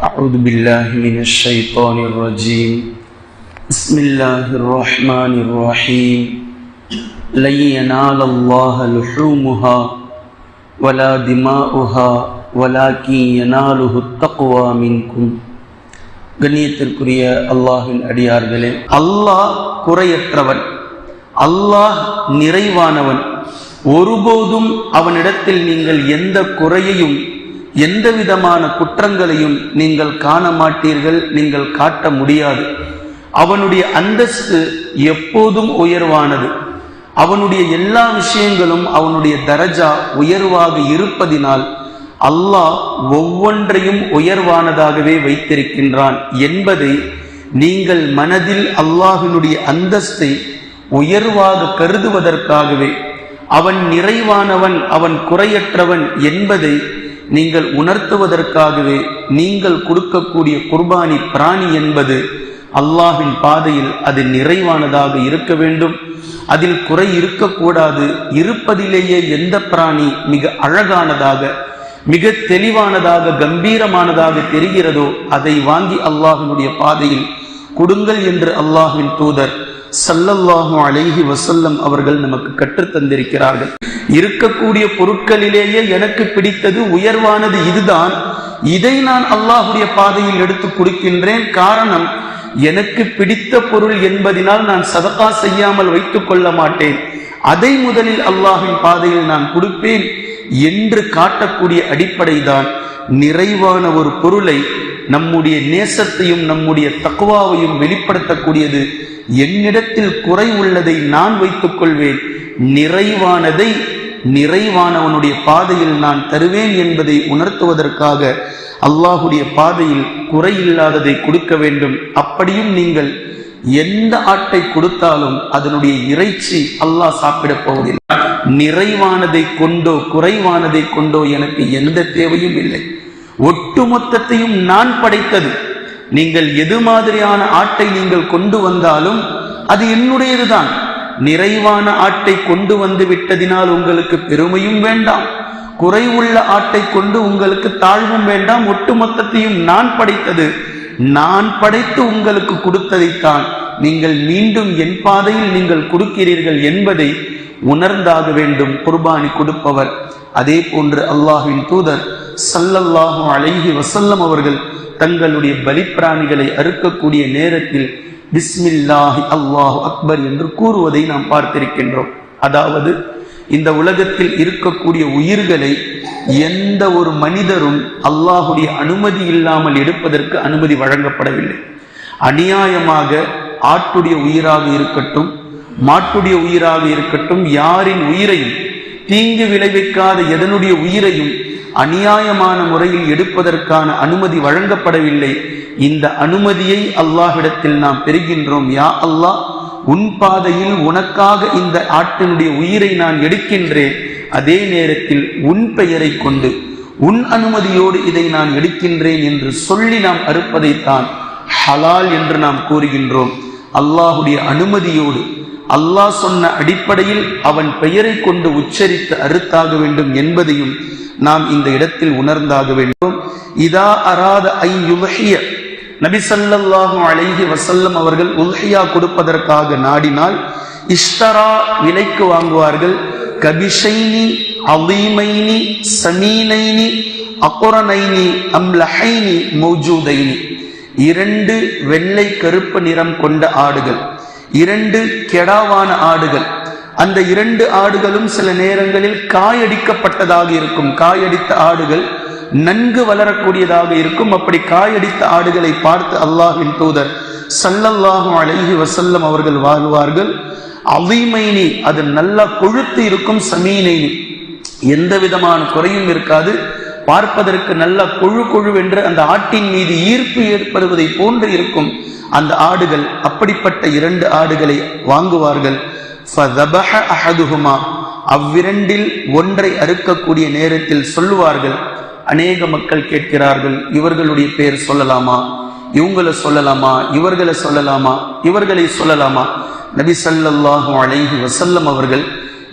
أعوذ بالله من الشيطان الرجيم بسم الله الرحمن الرحيم لن ينال الله لحومها ولا دماؤها ولكن يناله التقوى منكم கண்ணியத்திற்குரிய அல்லாஹின் அடியார்களே அல்லாஹ் குறையற்றவன் அல்லாஹ் நிறைவானவன் ஒருபோதும் அவனிடத்தில் நீங்கள் எந்த குறையையும் எந்த விதமான குற்றங்களையும் நீங்கள் காண மாட்டீர்கள் நீங்கள் காட்ட முடியாது. அவனுடைய அந்தஸ்து எப்போதும் உயர்வானது. அவனுடைய எல்லா விஷயங்களும் அவனுடைய தரஜா உயர்வாக இருப்பதினால் அல்லாஹ் ஒவ்வொன்றையும் உயர்வானதாகவே வைத்திருக்கின்றான் என்பதை நீங்கள் மனதில் அல்லாஹினுடைய அந்தஸ்தை உயர்வாக கருதுவதற்காகவே அவன் நிறைவானவன் அவன் குறையற்றவன் என்பதை நீங்கள் உணர்த்துவதற்காகவே நீங்கள் கொடுக்கக்கூடிய குர்பானி பிராணி என்பது அல்லாஹின் பாதையில் அது நிறைவானதாக இருக்க வேண்டும். அதில் குறை இருக்கக்கூடாது. இருப்பதிலேயே எந்த பிராணி மிக அழகானதாக மிக தெளிவானதாக கம்பீரமானதாக தெரிகிறதோ அதை வாங்கி அல்லாஹினுடைய பாதையில் கொடுங்கள் என்று அல்லாஹின் தூதர் சல்லல்லாஹு அலைஹி வசல்லம் அவர்கள் நமக்கு கற்றுத் தந்திருக்கிறார்கள் இருக்கக்கூடிய பொருட்களிலேயே எனக்கு பிடித்தது உயர்வானது இதுதான். இதை நான் அல்லாஹுடைய பாதையில் எடுத்து கொடுக்கின்றேன். காரணம் எனக்கு பிடித்த பொருள் என்பதினால் நான் சதகா செய்யாமல் வைத்துக் கொள்ள மாட்டேன். அதை முதலில் அல்லாஹின் பாதையில் நான் கொடுப்பேன் என்று காட்டக்கூடிய அடிப்படை தான் நிறைவான ஒரு பொருளை நம்முடைய நேசத்தையும் நம்முடைய தக்குவாவையும் வெளிப்படுத்தக்கூடியது. என்னிடத்தில் குறை உள்ளதை நான் வைத்துக் கொள்வேன். நிறைவானதை நிறைவானவனுடைய பாதையில் நான் தருவேன் என்பதை உணர்த்துவதற்காக அல்லாஹுடைய பாதையில் குறையில்லாததை கொடுக்க வேண்டும். அப்படியும் நீங்கள் எந்த ஆட்டை கொடுத்தாலும் அதனுடைய இறைச்சி அல்லாஹ் சாப்பிடப் போவதில்லை. நிறைவானதை கொண்டோ குறைவானதை கொண்டோ எனக்கு எந்த தேவையும் இல்லை. ஒட்டுமொத்தத்தையும் நான் படைத்தது. நீங்கள் எது மாதிரியான ஆட்டை நீங்கள் கொண்டு வந்தாலும் அது என்னுடையதுதான். நிறைவான ஆட்டை கொண்டு வந்து விட்டதினால் உங்களுக்கு பெருமையும் வேண்டாம். குறைவுள்ள ஆட்டை கொண்டு உங்களுக்கு தாழ்வும் வேண்டாம். ஒட்டுமொத்தத்தையும் நான் படைத்தது. நான் படைத்து உங்களுக்கு கொடுத்ததைத்தான் நீங்கள் மீண்டும் என் பாதையில் நீங்கள் கொடுக்கிறீர்கள் என்பதை உணர்ந்தாக வேண்டும். குர்பானி கொடுப்பவர். அதே போன்று அல்லாஹின் தூதர் சல்லல்லாஹு அழகி வசல்லம் அவர்கள் தங்களுடைய பலிப்பிராணிகளை அறுக்கக்கூடிய நேரத்தில் பிஸ்மில்லாஹி அல்லாஹு அக்பர் என்று கூறுவதை நாம் பார்த்திருக்கின்றோம். அதாவது இந்த உலகத்தில் இருக்கக்கூடிய உயிர்களை எந்த ஒரு மனிதரும் அல்லாஹுடைய அனுமதி இல்லாமல் எடுப்பதற்கு அனுமதி வழங்கப்படவில்லை. அநியாயமாக ஆட்டுடைய உயிராக இருக்கட்டும் மாட்டுடைய உயிராக இருக்கட்டும் யாரின் உயிரையும் தீங்கு விளைவிக்காத எதனுடைய உயிரையும் அநியாயமான முறையில் எடுப்பதற்கான அனுமதி வழங்கப்படவில்லை. இந்த அனுமதியை அல்லாஹிடத்தில் நாம் பெறுகின்றோம். யா அல்லாஹ் உன் பாதையில் உனக்காக இந்த ஆட்டினுடைய உயிரை நான் எடுக்கின்றேன். அதே நேரத்தில் உன் பெயரை கொண்டு உன் அனுமதியோடு இதை நான் எடுக்கின்றேன் என்று சொல்லி நாம் அறுப்பதைத்தான் ஹலால் என்று நாம் கூறுகின்றோம். அல்லாஹுடைய அனுமதியோடு அல்லாஹ் சொன்ன அடிப்படையில் அவன் பெயரை கொண்டு உச்சரித்து அறுத்தாக வேண்டும் என்பதையும் நாம் இந்த இடத்தில் உணர்ந்தாக வேண்டும். இதா அராத ஐ யுவஹிய. நபிசல்லாஹு சல்லல்லாஹு அலைஹி வசல்லம் அவர்கள் உல்ஹியா கொடுப்பதற்காக நாடினால் இஷ்டரா விலைக்கு வாங்குவார்கள். கபிஷைனி அவீமைனி சமீனைனி அக்குரனைனி அம்லஹைனி மௌஜூதைனி. இரண்டு வெள்ளை கருப்பு நிறம் கொண்ட ஆடுகள். இரண்டு கெடாவான ஆடுகள். அந்த இரண்டு ஆடுகளும் சில நேரங்களில் காயடிக்கப்பட்டதாக இருக்கும். காயடித்த ஆடுகள் நன்கு வளரக்கூடியதாக இருக்கும். அப்படி காயடித்த ஆடுகளை பார்த்து அல்லாஹின் தூதர் சல்லல்லாஹும் அழகி வசல்லம் அவர்கள் வாழ்வார்கள். அவிமைனி அது நல்லா கொழுத்து இருக்கும் சமீனைனி. எந்த விதமான குறையும் இருக்காது. பார்ப்பதற்கு நல்ல கொழு கொழு என்று அந்த ஆட்டின் மீது ஈர்ப்பு ஏற்படுவதை போன்று இருக்கும். அந்த ஆடுகள் அப்படிப்பட்ட இரண்டு ஆடுகளை வாங்குவார்கள். அவ்விரண்டில் ஒன்றை அறுக்கக்கூடிய நேரத்தில் சொல்லுவார்கள். அநேக மக்கள் கேட்கிறார்கள் இவர்களுடைய பெயர் சொல்லலாமா? இவங்களை சொல்லலாமா? இவர்களை சொல்லலாமா? இவர்களை சொல்லலாமா? நபி சல்லாஹூ அலைஹி வசல்லம் அவர்கள்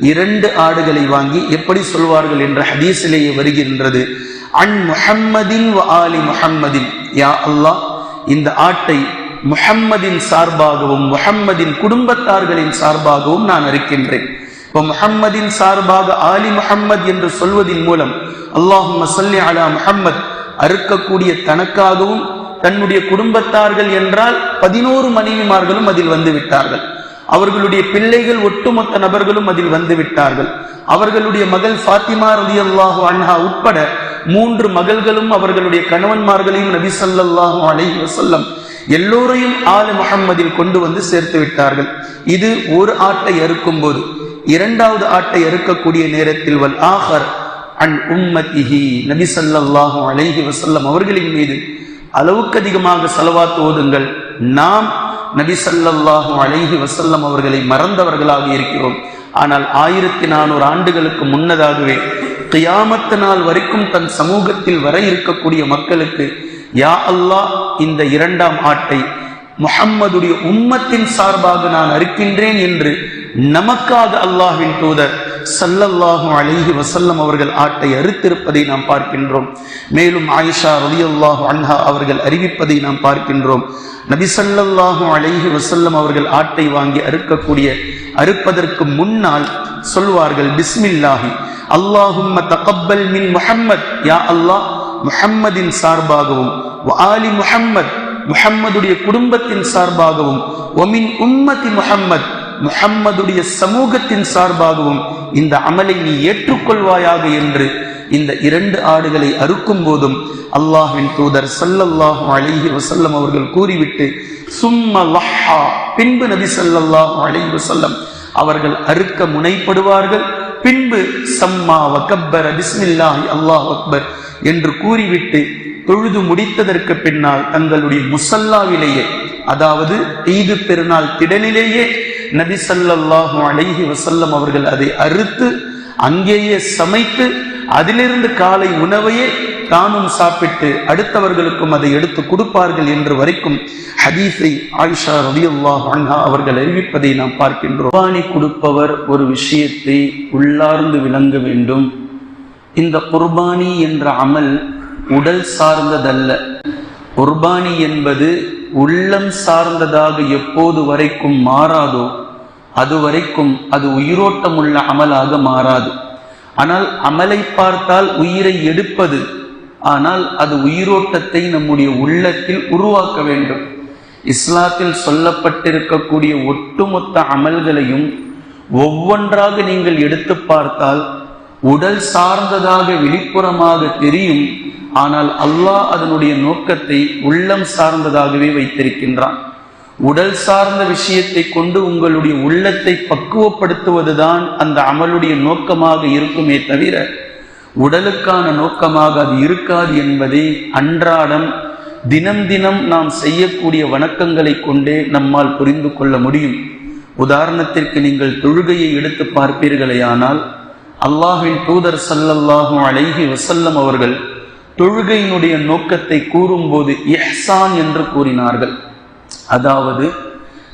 இரண்டு ஆடுகளை வாங்கி எப்படி சொல்வார்கள் என்ற ஹதீஸிலேயே வருகின்றது. அன் முஹம்மதின் வ ஆலி முஹம்மதின். யா அல்லாஹ் இந்த ஆட்டை முஹம்மதின் சார்பாகவும் முஹம்மதின் குடும்பத்தார்களின் சார்பாகவும் நான் அறுக்கின்றேன். இப்போ முஹம்மதின் சார்பாக ஆலி முஹம்மத் என்று சொல்வதன் மூலம் அல்லாஹும் சல்லி அலா முஹம்மத். அறுக்கக்கூடிய தனக்காகவும் தன்னுடைய குடும்பத்தார்கள் என்றால் பதினோரு மனைவிமார்களும் அதில் வந்து விட்டார்கள். அவர்களுடைய பிள்ளைகள் ஒட்டுமொத்த நபர்களும் அதில் வந்து விட்டார்கள். அவர்களுடைய மகள் ஃபாத்திமா ரதி அல்லாஹு அன்ஹா உட்பட மூன்று மகள்களும் அவர்களுடைய கணவன்மார்களையும் நபி சல்லாஹு அலை வசல்லம் எல்லோரையும் ஆல முகம்மதில் கொண்டு வந்து சேர்த்து விட்டார்கள். இது ஒரு ஆட்டை அறுக்கும் போது இரண்டாவது ஆட்டை அறுக்கக்கூடிய நேரத்தில் வல் ஆஹர் அன் உம்மதிஹி நபி சல்லாஹு அலைஹி வசல்லம் அவர்களின் மீது அளவுக்கு அதிகமாக செலவாத்து ஓதுங்கள். நாம் நபிசல்லாஹு அலைஹி வசல்லம் அவர்களை மறந்தவர்களாக இருக்கிறோம். ஆனால் ஆயிரத்தி நானூறு ஆண்டுகளுக்கு முன்னதாகவே கியாமத்து நாள் வரைக்கும் தன் சமூகத்தில் வர இருக்கக்கூடிய மக்களுக்கு யா அல்லாஹ் இந்த இரண்டாம் ஆட்டை முஹம்மதுடைய உம்மத்தின் சார்பாக நான் அறுக்கின்றேன் என்று நமக்காக அல்லாஹின் தூதர் சல்லல்லாஹு அலிஹி வசல்லம் அவர்கள் ஆட்டை அறுத்திருப்பதை நாம் பார்க்கின்றோம். மேலும் ஆயிஷா ரலியல்லாஹு அன்ஹா அவர்கள் அறிவிப்பதை நாம் பார்க்கின்றோம். நபி சல்லல்லாஹு அலிஹி வசல்லம் அவர்கள் ஆட்டை வாங்கி அறுக்கக்கூடிய அறுப்பதற்கு முன்னால் சொல்வார்கள் பிஸ்மில்லாஹி அல்லாஹும் தகப்பல் மின் முஹம்மத் யா அல்லாஹ் முஹம்மதின் சார்பாகவும் ஆலி முஹம்மத் முஹம்மதுடைய குடும்பத்தின் சார்பாகவும் ஒமின் உம்மதி முஹம்மத் முஹம்மதுடைய சமூகத்தின் சார்பாகவும் இந்த அமலை நீ ஏற்றுக்கொள்வாயாக என்று இந்த இரண்டு ஆடுகளை அறுக்கும் போதும் அல்லாஹின் தூதர் சல்லல்லாஹு அலைஹி வசல்லம் அவர்கள் கூறிவிட்டு சும்ம லஹா பின்பு நபி சல்லல்லாஹு அலைஹி வசல்லம் அவர்கள் அறுக்க முனைப்படுவார்கள். பின்பு சம்மா வகப்பர் பிஸ்மில்லாஹி அல்லாஹ் அக்பர் என்று கூறிவிட்டு தொழுது முடித்ததற்கு பின்னால் தங்களுடைய முசல்லாவிலேயே அதாவது ஈது பெருநாள் திடலிலேயே நபி ஸல்லல்லாஹு அலைஹி வசல்லம் அவர்கள் அதை அறுத்து அங்கேயே சமைத்து அதிலிருந்து காலை உணவையே தானும் சாப்பிட்டு அடுத்தவர்களுக்கும் அதை எடுத்து கொடுப்பார்கள் என்று வரைக்கும் ஹதீஸை ஆயிஷா ரவியுல்லா அண்ணா அவர்கள் அறிவிப்பதை நாம் பார்க்கின்றோம். குர்பானி கொடுப்பவர் ஒரு விஷயத்தை உள்ளார்ந்து விளங்க வேண்டும். இந்த குர்பானி என்ற அமல் உடல் சார்ந்ததல்ல. குர்பானி என்பது உள்ளம் சார்ந்ததாக எப்போது வரைக்கும் மாறாதோ அது வரைக்கும் அது உயிரோட்டமுள்ள அமலாக மாறாது. ஆனால் அமலை பார்த்தால் உயிரை எடுப்பது ஆனால் அது உயிரோட்டத்தை நம்முடைய உள்ளத்தில் உருவாக்க வேண்டும். இஸ்லாத்தில் சொல்லப்பட்டிருக்கக்கூடிய ஒட்டுமொத்த அமல்களையும் ஒவ்வொன்றாக நீங்கள் எடுத்து பார்த்தால் உடல் சார்ந்ததாக வெளிப்புறமாக தெரியும் ஆனால் அல்லாஹ் அதனுடைய நோக்கத்தை உள்ளம் சார்ந்ததாகவே வைத்திருக்கின்றான். உடல் சார்ந்த விஷயத்தை கொண்டு உங்களுடைய உள்ளத்தை பக்குவப்படுத்துவதுதான் அந்த அமலுடைய நோக்கமாக இருக்குமே தவிர உடலுக்கான நோக்கமாக அது இருக்காது என்பதை அன்றாடம் தினம் தினம் நாம் செய்யக்கூடிய வணக்கங்களை கொண்டே நம்மால் புரிந்து கொள்ள முடியும். உதாரணத்திற்கு நீங்கள் தொழுகையை எடுத்து பார்ப்பீர்களேயானால் அல்லாஹின் தூதர் சல்லல்லாஹும் அழகி வசல்லம் அவர்கள் தொழுகையினுடைய நோக்கத்தை கூறும்போது எஹ்சான் என்று கூறினார்கள். அதாவது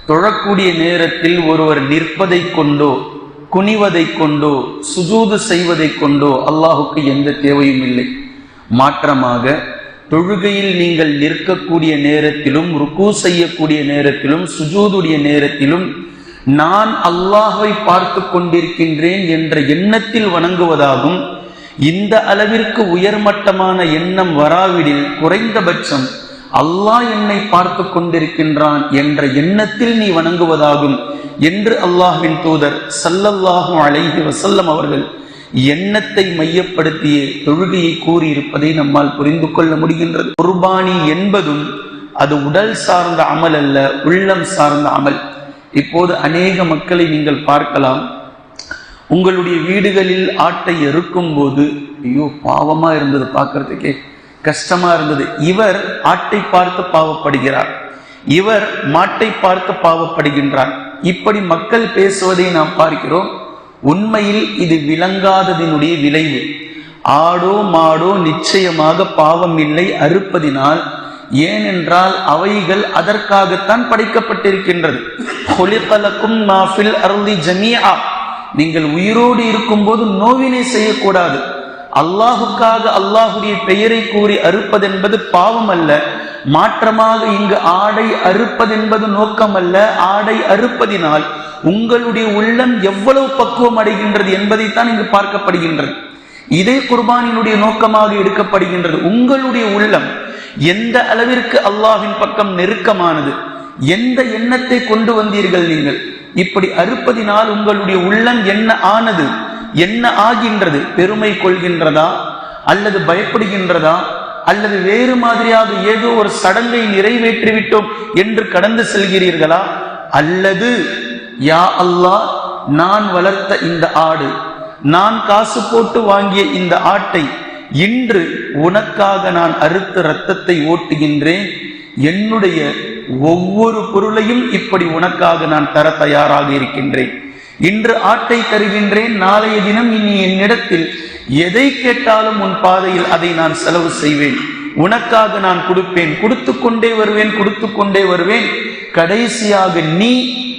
தொழக்கூடிய நேரத்தில் ஒருவர் நிற்பதை கொண்டோ குனிவதை கொண்டோ சுஜூது செய்வதை கொண்டோ அல்லாஹுக்கு எந்த தேவையும் இல்லை. மாற்றமாக தொழுகையில் நீங்கள் நிற்கக்கூடிய நேரத்திலும் ருக்கு செய்யக்கூடிய நேரத்திலும் சுஜூதுடைய நேரத்திலும் நான் அல்லாஹை பார்த்து கொண்டிருக்கின்றேன் என்ற எண்ணத்தில் வணங்குவதாகும். இந்த அளவிற்கு உயர்மட்டமான எண்ணம் வராவிடில் குறைந்தபட்சம் அல்லாஹ் என்னை பார்த்து கொண்டிருக்கின்றான் என்ற எண்ணத்தில் நீ வணங்குவதாகும் என்று அல்லாஹ்வின் தூதர் சல்லல்லாஹு அலைஹி வசல்லம் அவர்கள் எண்ணத்தை மையப்படுத்திய தொழுகையை கூறியிருப்பதை நம்மால் புரிந்து கொள்ள முடிகின்றது. குர்பானி என்பதும் அது உடல் சார்ந்த அமல் அல்ல உள்ளம் சார்ந்த அமல். இப்போது அநேக மக்களை நீங்கள் பார்க்கலாம். உங்களுடைய வீடுகளில் ஆட்டை எருக்கும் போது ஐயோ பாவமா இருந்தது பார்க்கறதுக்கே. கஷ்டமா இருந்தது. இவர் ஆட்டை பார்த்து பாவப்படுகிறார். இவர் மாட்டை பார்த்து பாவப்படுகின்றார். இப்படி மக்கள் பேசுவதை நாம் பார்க்கிறோம். உண்மையில் இது விளங்காததினுடைய விளைவு. ஆடோ மாடோ நிச்சயமாக பாவம் இல்லை அறுப்பதினால். ஏனென்றால் அவைகள் அதற்காகத்தான் படைக்கப்பட்டிருக்கின்றது. மாஃபில் நீங்கள் உயிரோடு இருக்கும்போது நோவினை செய்யக்கூடாது. அல்லாஹுக்காக அல்லாஹுடைய பெயரை கூறி அறுப்பதென்பது பாவம் அல்ல மாற்றமாக இங்கு ஆடை அறுப்பதென்பது நோக்கம் அல்ல ஆடை அறுப்பதினால் உங்களுடைய உள்ளம் எவ்வளவு பக்குவம் அடைகின்றது என்பதைத்தான் இங்கு பார்க்கப்படுகின்றது. இதே குர்பானினுடைய நோக்கமாக எடுக்கப்படுகின்றது. உங்களுடைய உள்ளம் எந்த அளவிற்கு அல்லாஹின் பக்கம் நெருக்கமானது எந்த எண்ணத்தை கொண்டு வந்தீர்கள் நீங்கள்? இப்படி அறுப்பதினால் உங்களுடைய உள்ளம் என்ன ஆனது? என்ன ஆகின்றது? பெருமை கொள்கின்றதா? அல்லது பயப்படுகின்றதா? அல்லது வேறு மாதிரியாக ஏதோ ஒரு சடங்கை நிறைவேற்றிவிட்டோம் என்று கடந்து செல்கிறீர்களா? அல்லது யா அல்லாஹ் நான் வளர்த்த இந்த ஆடு நான் காசு போட்டு வாங்கிய இந்த ஆட்டை இன்று உனக்காக நான் அறுத்த ரத்தத்தை ஓட்டுகின்றேன். என்னுடைய ஒவ்வொரு பொருளையும் இப்படி உனக்காக நான் தர தயாராக இருக்கின்றேன். இன்று ஆட்டை தருகின்றேன் நாளைய தினம் இனி என்னிடத்தில். எதை கேட்டாலும் உன் பாதையில் அதை நான் செலவு செய்வேன். உனக்காக நான் கொடுப்பேன் கொடுத்து கொண்டே வருவேன் கொடுத்து கொண்டே வருவேன். கடைசியாக நீ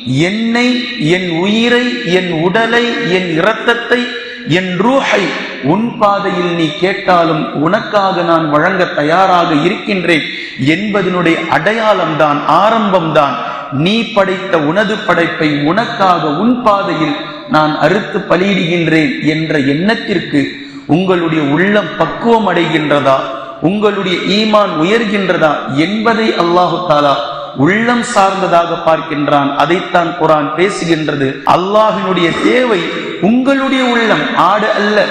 என்னை என் உயிரை என் உடலை என் இரத்தத்தை என் ரூஹை உன் பாதையில் நீ கேட்டாலும் உனக்காக நான் வழங்க தயாராக இருக்கின்றேன். என்பதனுடைய அடையாளம்தான் ஆரம்பம்தான். நீ படைத்த உனது படைப்பை உனக்காக உன் பாதையில் நான் அறுத்து பலியிடுகின்றேன் என்ற எண்ணத்திற்கு உங்களுடைய உள்ளம் பக்குவம் அடைகின்றதா? உங்களுடைய ஈமான் உயர்கின்றதா? என்பதை அல்லாஹு தாலா உள்ளம் சார்ந்ததாக பார்க்கின்றான். அதைத்தான் குரான் பேசுகின்றது. அல்லாஹினுடைய தேவை உங்களுடைய உள்ளம் ஆடு அல்ல.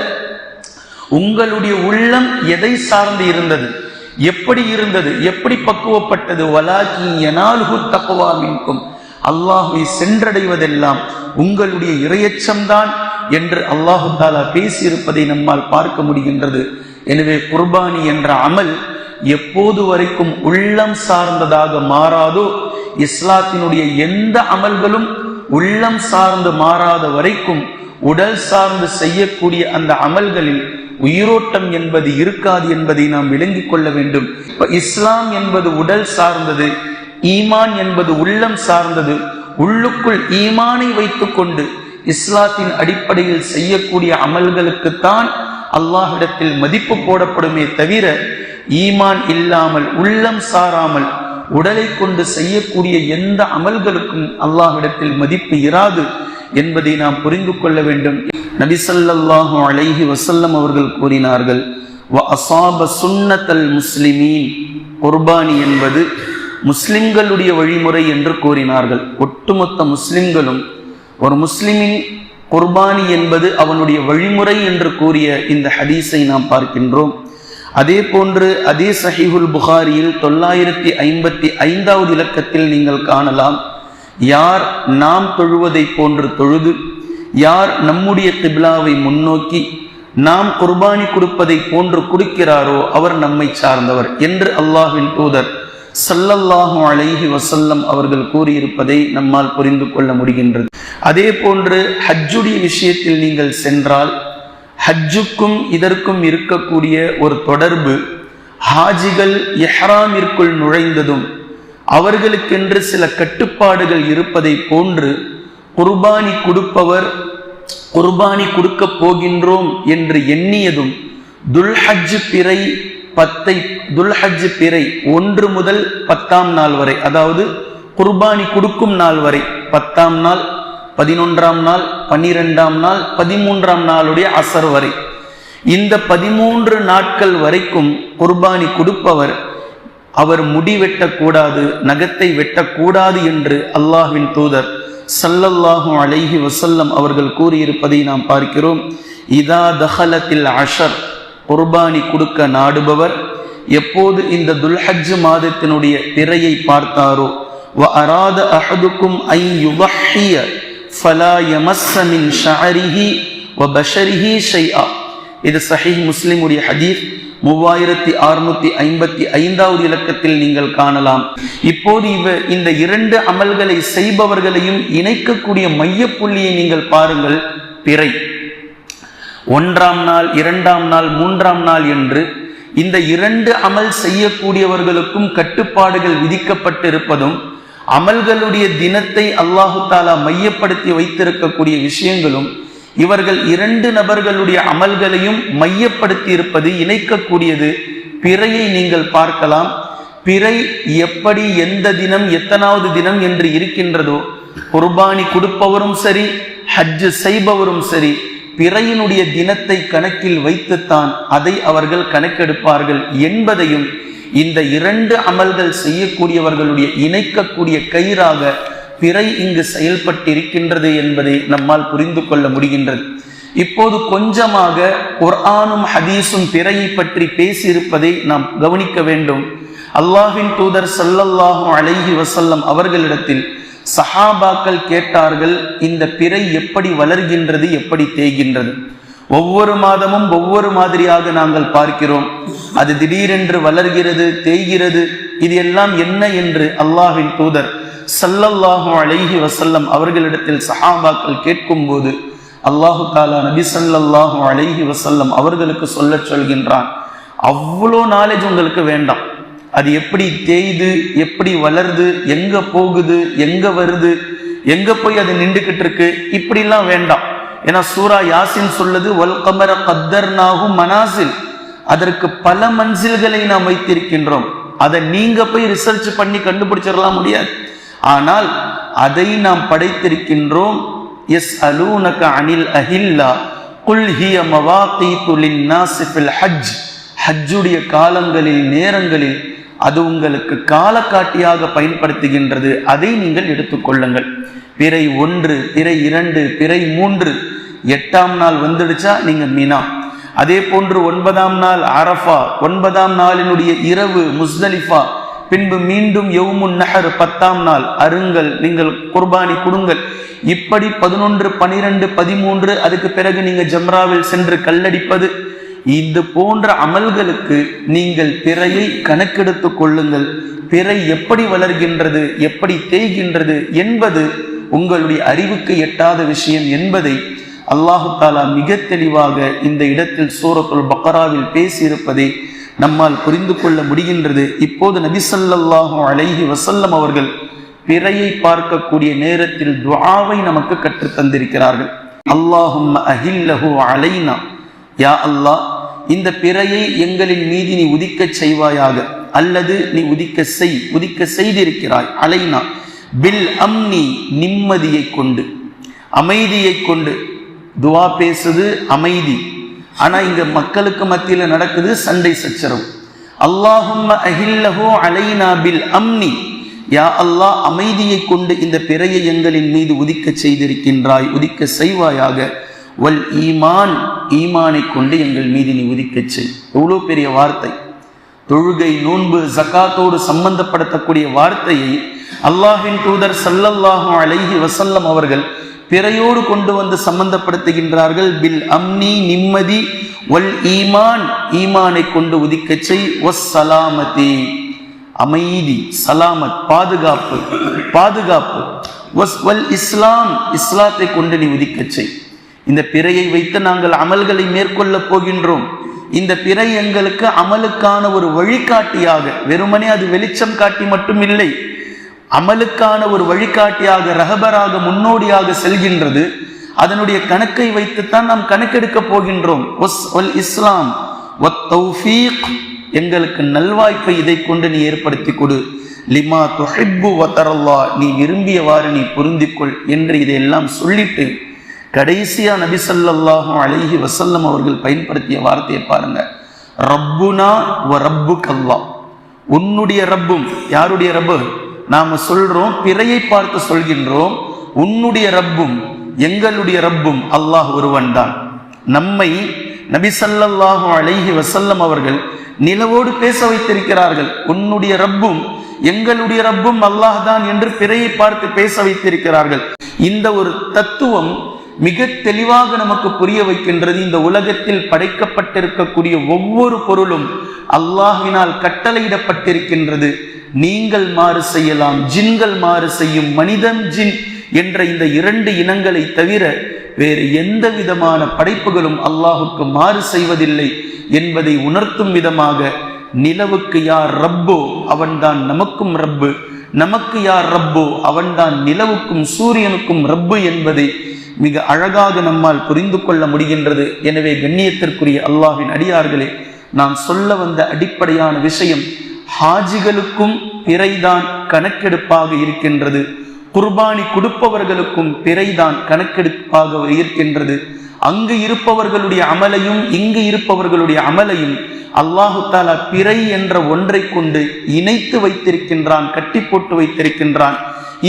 உங்களுடைய உள்ளம் எதை சார்ந்து இருந்தது? எப்படி இருந்தது? எப்படி பக்குவப்பட்டது? வலாக்கி எனாலுகு தக்குவா மின்கும். அல்லாஹுவை சென்றடைவதெல்லாம் உங்களுடைய இரையச்சம்தான் என்று அல்லாஹு தாலா பேசியிருப்பதை நம்மால் பார்க்க முடிகின்றது. எனவே குர்பானி என்ற அமல் எப்போது வரைக்கும் உள்ளம் சார்ந்ததாக மாறாதோ இஸ்லாத்தினுடைய எந்த அமல்களும் உள்ளம் சார்ந்து மாறாத வரைக்கும் உடல் சார்ந்து செய்யக்கூடிய அந்த அமல்களில் உயிரோட்டம் என்பது இருக்காது என்பதை நாம் விளங்கிக் கொள்ள வேண்டும். இஸ்லாம் என்பது உடல் சார்ந்தது ஈமான் என்பது உள்ளம் சார்ந்தது உள்ளுக்குள் ஈமானை வைத்துக் கொண்டு இஸ்லாத்தின் அடிப்படையில் செய்யக்கூடிய அமல்களுக்குத்தான் அல்லாஹிடத்தில் மதிப்பு போடப்படுமே தவிர ஈமான் இல்லாமல் உள்ளம் சாராமல் உடலை கொண்டு செய்யக்கூடிய எந்த அமல்களுக்கும் அல்லாஹிடத்தில் மதிப்பு இராது என்பதை நாம் புரிந்து கொள்ள வேண்டும். நபிசல்லாஹு அலைஹி வசல்லம் அவர்கள் கூறினார்கள் வ அசாப சுன்னத்தல் முஸ்லிமீன். குர்பானி என்பது முஸ்லிம்களுடைய வழிமுறை என்று கூறினார்கள். ஒட்டுமொத்த முஸ்லிம்களும் ஒரு முஸ்லிமின் குர்பானி என்பது அவனுடைய வழிமுறை என்று கூறிய இந்த ஹதீஸை நாம் பார்க்கின்றோம். அதே போன்று அதே சஹிஹுல் புகாரியில் தொள்ளாயிரத்தி ஐம்பத்தி ஐந்தாவது இலக்கத்தில் நீங்கள் காணலாம் யார் நாம் தொழுவதை போன்று தொழுது யார் நம்முடைய திபிலாவை முன்னோக்கி நாம் குர்பானி கொடுப்பதை போன்று கொடுக்கிறாரோ அவர் நம்மை சார்ந்தவர் என்று அல்லாஹின் தூதர் சல்லல்லாஹு அலைஹி வசல்லம் அவர்கள் கூறியிருப்பதை நம்மால் புரிந்து கொள்ள முடிகின்றது. அதே போன்று ஹஜ்ஜுடைய விஷயத்தில் நீங்கள் சென்றால் ஹஜ்ஜுக்கும் இதற்கும் இருக்கக்கூடிய ஒரு தொடர்பு ஹாஜிகள் எஹ்ராமிற்குள் நுழைந்ததும் அவர்களுக்கென்று சில கட்டுப்பாடுகள் இருப்பதை போன்று குர்பானி கொடுப்பவர் குர்பானி கொடுக்க போகின்றோம் என்று எண்ணியதும் துல்ஹஜ் பிறை பத்தை துல்ஹஜ் பிறை ஒன்று முதல் பத்தாம் நாள் வரை அதாவது குர்பானி கொடுக்கும் நாள் வரை பத்தாம் நாள் பதினொன்றாம் நாள் பன்னிரெண்டாம் நாள் பதிமூன்றாம் நாளுடைய அசர் வரை. இந்த பதிமூன்று நாட்கள் வரைக்கும் குர்பானி கொடுப்பவர் அவர் முடி வெட்டக்கூடாது நகத்தை வெட்டக்கூடாது என்று அல்லாஹ்வின் தூதர் சல்லல்லாஹும் அலைஹி வசல்லம் அவர்கள் கூறியிருப்பதை நாம் பார்க்கிறோம். இதா தஹலத்தில் அஷர் குர்பானி கொடுக்க நாடுபவர் எப்போது இந்த துல்ஹஜ் மாதத்தினுடைய திரையை பார்த்தாரோ வ அராத அஹதுக்கும் ஐ யுவஹிய ஃபலா யமஸ்ஸமின் ஷஅரிஹி வ பஷரிஹி ஷைஆ. இது சஹீஹ் முஸ்லிமுடைய ஹதீஸ். மூவாயிரத்தி அறுநூத்தி ஐம்பத்தி ஐந்தாவது இலக்கத்தில் நீங்கள் காணலாம். இப்போது இவ இந்த இரண்டு அமல்களை செய்பவர்களையும் இணைக்கக்கூடிய மையப்புள்ளியை நீங்கள் பாருங்கள். பிறை ஒன்றாம் நாள் இரண்டாம் நாள் மூன்றாம் நாள் என்று இந்த இரண்டு அமல் செய்யக்கூடியவர்களுக்கும் கட்டுப்பாடுகள் விதிக்கப்பட்டிருப்பதும் அமல்களுடைய தினத்தை அல்லாஹு தாலா மையப்படுத்தி வைத்திருக்கக்கூடிய விஷயங்களும் இவர்கள் இரண்டு நபர்களுடைய அமல்களையும் மையப்படுத்தி இருப்பது இணைக்கக்கூடியது. பிறையை நீங்கள் பார்க்கலாம். பிறை எப்படி எந்த தினம் எத்தனாவது தினம் என்று இருக்கின்றதோ குர்பானி கொடுப்பவரும் சரி ஹஜ்ஜு செய்பவரும் சரி பிறையினுடைய தினத்தை கணக்கில் வைத்துத்தான் அதை அவர்கள் கணக்கெடுப்பார்கள் என்பதையும் இந்த இரண்டு அமல்கள் செய்யக்கூடியவர்களுடைய இணைக்கக்கூடிய கயிறாக பிறை இங்கு செயல்பட்டிருக்கின்றது என்பதை நம்மால் புரிந்து கொள்ள முடிகின்றது. இப்போது கொஞ்சமாக குர்ஆனும் ஹதீஸும் பிறையை பற்றி பேசியிருப்பதை நாம் கவனிக்க வேண்டும். அல்லாஹின் தூதர் சல்லல்லாஹும் அலைஹி வசல்லம் அவர்களிடத்தில் சஹாபாக்கள் கேட்டார்கள் இந்த பிறை எப்படி வளர்கின்றது எப்படி தேய்கின்றது? ஒவ்வொரு மாதமும் ஒவ்வொரு மாதிரியாக நாங்கள் பார்க்கிறோம். அது திடீரென்று வளர்கிறது தேய்கிறது இது எல்லாம் என்ன என்று அல்லாஹின் தூதர் சல்லல்லாஹு அலைஹி வசல்லம் அவர்களிடத்தில் சஹாபாக்கள் கேட்கும் போது அல்லாஹு தாலா நபி சல்லல்லாஹு அலைஹி வசல்லம் அவர்களுக்கு சொல்ல சொல்கின்றான். அவ்வளோ நாலேஜ் உங்களுக்கு வேண்டாம். அது எப்படி தேய்து எப்படி வளருது எங்க போகுது எங்க வருது எங்க போய் அது நின்றுகிட்டு இருக்கு இப்படிலாம் வேண்டாம். ஏன்னா சூரா யாசின் சொல்லுது வல் கமர கத்தர் நாகும் மனாசில். அதற்கு பல மன்சில்களை நாம் வைத்திருக்கின்றோம். அதை நீங்க போய் ரிசர்ச் பண்ணி கண்டுபிடிச்சிடலாம் முடியாது. ஆனால் அதை நாம் படைத்திருக்கின்றோம். எஸ் அலூனக அனில் அஹில்லா. குல் ஹிய மவாகீத்து லின்னாஸி ஹஜ். ஹஜ்ஜுடைய காலங்களில் நேரங்களில் அது உங்களுக்கு காலக்காட்டியாக பயன்படுத்துகின்றது. அதை நீங்கள் எடுத்துக்கொள்ளுங்கள் பிறை ஒன்று பிறை இரண்டு பிறை மூன்று. எட்டாம் நாள் வந்துடுச்சா? நீங்கள் மீனா. அதே போன்று ஒன்பதாம் நாள் அரஃபா ஒன்பதாம் நாளினுடைய இரவு முஸ்தலிஃபா பின்பு மீண்டும் யவுமுன் நஹர் பத்தாம் நாள். அருங்கள் நீங்கள் குர்பானி கொடுங்கள். இப்படி பதினொன்று பனிரெண்டு பதிமூன்று அதுக்கு பிறகு நீங்க ஜம்ராவில் சென்று கல்லடிப்பது. இது போன்ற அமல்களுக்கு நீங்கள் பிறையை கணக்கெடுத்து கொள்ளுங்கள். பிறை எப்படி வளர்கின்றது எப்படி தேய்கின்றது என்பது உங்களுடைய அறிவுக்கு எட்டாத விஷயம் என்பதை அல்லாஹு தாலா மிக தெளிவாக இந்த இடத்தில் சூரத்துல் பக்கராவில் பேசியிருப்பதை நம்மால் புரிந்து கொள்ள முடிகின்றது. இப்போது நபிசல்லாஹும் அலைஹி வசல்லம் அவர்கள் பிறையை பார்க்கக்கூடிய நேரத்தில் துவாவை நமக்கு கற்றுத் தந்திருக்கிறார்கள். அல்லாஹும் அஹில்லஹு அலைனா. யா அல்லாஹ் இந்த பிறையை எங்களின் மீது நீ உதிக்கச் செய்வாயாக. அல்லது நீ உதிக்க செய் உதிக்க செய்திருக்கிறாய். அலைனா. பில் அம்னி நிம்மதியை கொண்டு. அமைதியை கொண்டு. துவா பேசுது அமைதி. ஆனா இங்க மக்களுக்கு மத்தியில நடக்குது சண்டை சச்சரவு. அல்லாஹும் அஹில்லஹோ அலைனா பில் அம்னி. யா அல்லாஹ் அமைதியை கொண்டு இந்த பிறையை எங்களின் மீது உதிக்க செய்திருக்கின்றாய் உதிக்க செய்வாயாக. வல் ஈமான் ஈமானை கொண்டு எங்கள் மீது நீ உதிக்கச் செய். எவ்வளோ பெரிய வார்த்தை. தொழுகை நோன்பு ஜக்காத்தோடு சம்பந்தப்படுத்தக்கூடிய வார்த்தையை அல்லாஹின் தூதர் சல்லல்லாஹு அலைஹி வசல்லம் அவர்கள் பிறையோடு கொண்டு வந்து சம்பந்தப்படுத்துகின்றார்கள். பில் அம்னி நிம்மதி வல் ஈமான் ஈமானை கொண்டு உதிக்கச் செய். ஒஸ் சலாமதி அமைதி சலாமத் பாதுகாப்பு பாதுகாப்பு. ஒஸ் வல் இஸ்லாம் இஸ்லாத்தை கொண்டு நீ உதிக்கச் செய். இந்த பிறையை வைத்து நாங்கள் அமல்களை மேற்கொள்ளப் போகின்றோம். இந்த பிறை எங்களுக்கு அமலுக்கான ஒரு வழிகாட்டியாக வெறுமனே அது வெளிச்சம் காட்டி மட்டும் இல்லை அமலுக்கான ஒரு வழிகாட்டியாக ரகபராக முன்னோடியாக செல்கின்றது. அதனுடைய கணக்கை வைத்துத்தான் நாம் கணக்கெடுக்க போகின்றோம். இஸ்லாம் எங்களுக்கு நல்வாய்ப்பை இதை கொண்டு நீ ஏற்படுத்தி கொடு. லிமா தொஹிப்பு வத்தரல்லா நீ விரும்பியவாறு நீ பொருந்திக்கொள் என்று இதையெல்லாம் சொல்லிட்டு கடைசியா நபி சல்லாஹும் அழகி வசல்லம் அவர்கள் பயன்படுத்திய வார்த்தையை பாருங்க. ரப்புனா வ ரப்பு கல்லா உன்னுடைய ரப்பும் யாருடைய ரப்பு? நாம் சொல்றோம் பிறையை பார்த்து சொல்கின்றோம். உன்னுடைய ரப்பும் எங்களுடைய ரப்பும் அல்லாஹ் ஒருவன் தான் நம்மை நபிசல்லாஹு அழகி அலைஹி வசல்லம் அவர்கள் நிலவோடு பேச வைத்திருக்கிறார்கள். உன்னுடைய ரப்பும் எங்களுடைய ரப்பும் அல்லாஹ் தான் என்று பிறையை பார்த்து பேச வைத்திருக்கிறார்கள். இந்த ஒரு தத்துவம் மிக தெளிவாக நமக்கு புரிய வைக்கின்றது. இந்த உலகத்தில் படைக்கப்பட்டிருக்கக்கூடிய ஒவ்வொரு பொருளும் அல்லாஹினால் கட்டளையிடப்பட்டிருக்கின்றது. நீங்கள் மாறு செய்யலாம் ஜின்கள் மாறு செய்யும் மனிதன் ஜின் என்ற இந்த இரண்டு இனங்களை தவிர வேறு எந்த விதமான படைப்புகளும் அல்லாஹுக்கு மாறு செய்வதில்லை என்பதை உணர்த்தும் விதமாக நிலவுக்கு யார் ரப்போ அவன்தான் நமக்கும் ரப்பு. நமக்கு யார் ரப்போ அவன்தான் நிலவுக்கும் சூரியனுக்கும் ரப்பு என்பதை மிக அழகாக நம்மால் புரிந்து கொள்ள முடிகின்றது. எனவே கண்ணியத்திற்குரிய அல்லாஹின் அடியார்களே நான் சொல்ல வந்த அடிப்படையான விஷயம் ஹாஜிகளுக்கும் பிறைதான் கணக்கெடுப்பாக இருக்கின்றது. குர்பானி கொடுப்பவர்களுக்கும் பிறைதான் கணக்கெடுப்பாக இருக்கின்றது. அங்கு இருப்பவர்களுடைய அமலையும் இங்கு இருப்பவர்களுடைய அமலையும் அல்லாஹு தாலா பிறை என்ற ஒன்றை கொண்டு இணைத்து வைத்திருக்கின்றான் கட்டி போட்டு வைத்திருக்கின்றான்.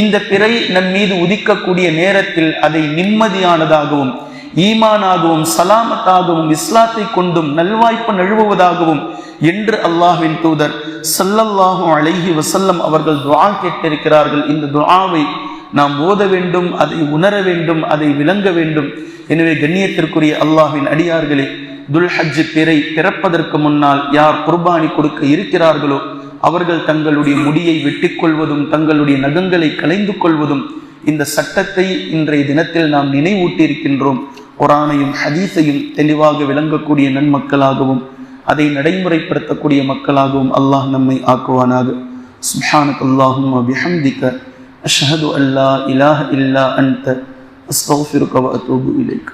இந்த பிறை நம் மீது உதிக்கக்கூடிய நேரத்தில் அதை நிம்மதியானதாகவும் ஈமானாகவும் சலாமத்தாகவும் இஸ்லாத்தை கொண்டும் நல்வாய்ப்பு நழுவுவதாகவும் என்று அல்லாஹின் தூதர் சல்லல்லாஹும் அழகி வசல்லம் அவர்கள் துவா கேட்டிருக்கிறார்கள். இந்த துவாவை நாம் ஓத வேண்டும் அதை உணர வேண்டும் அதை விளங்க வேண்டும். எனவே கண்ணியத்திற்குரிய அல்லாஹின் அடியார்களே துல்ஹஜ் பிறை பிறப்பதற்கு முன்னால் யார் குர்பானி கொடுக்க இருக்கிறார்களோ அவர்கள் தங்களுடைய முடியை வெட்டிக்கொள்வதும் தங்களுடைய நகங்களை கலைந்து கொள்வதும் இந்த சட்டத்தை இன்றைய தினத்தில் நாம் நினைவூட்டியிருக்கின்றோம். குரானையும் ஹதீஸையும் தெளிவாக விளங்கக்கூடிய நன்மக்களாகவும் அதை நடைமுறைப்படுத்தக்கூடிய மக்களாகவும் அல்லாஹ் நம்மை ஆக்குவானாக. சுப்ஹானக் அல்லாஹும் பிஹம்திக அஷ்ஹது அல்லா இலாஹ இல்லா அன்த அஸ்தக்ஃபிருக வ அத்தூபு இலைக்.